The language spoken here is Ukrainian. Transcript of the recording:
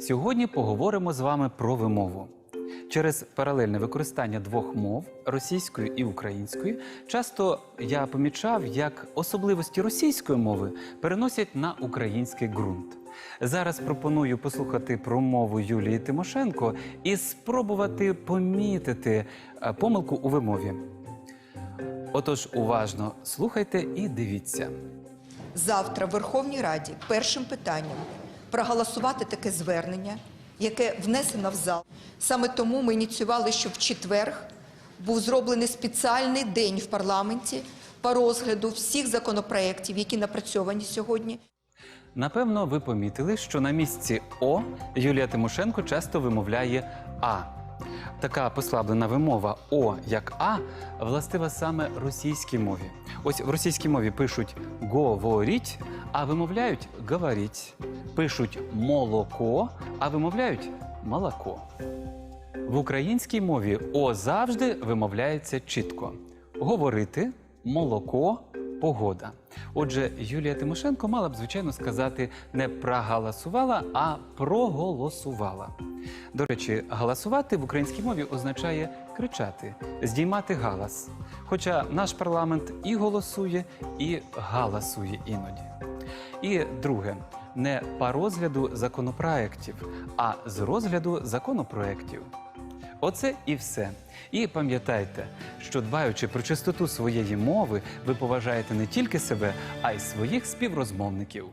Сьогодні поговоримо з вами про вимову. Через паралельне використання двох мов російської і української, часто я помічав, як особливості російської мови переносять на український ґрунт. Зараз пропоную послухати промову Юлії Тимошенко і спробувати помітити е, помилку у вимові. Отож, уважно слухайте і дивіться. завтра в Верховній Раді першим питанням проголосувати таке звернення, яке внесено в зал. Саме тому ми ініціювали, що в четвер був зроблений спеціальний день в парламенті по розгляду всіх законопроєктів, які напрацьовані сьогодні. Напевно, ви помітили, що на місці О Юлія Тимошенко часто вимовляє А. Така послаблена вимова О як А властива саме російській мові. Ось в російській мові пишуть говоріть, а вимовляють говоріть. Пишуть молоко, а вимовляють молоко. В українській мові О завжди вимовляється чітко: говорити, молоко, погода. Отже, Юлія Тимошенко мала б, звичайно, сказати не проголосувала, а проголосувала. До речі, галасувати в українській мові означає кричати, здіймати галас. Хоча наш парламент і голосує, і галасує іноді. І друге, не по розгляду законопроєктів, а з розгляду законопроєктів. Оце і все. І пам'ятайте, що дбаючи про чистоту своєї мови, ви поважаєте не тільки себе, а й своїх співрозмовників.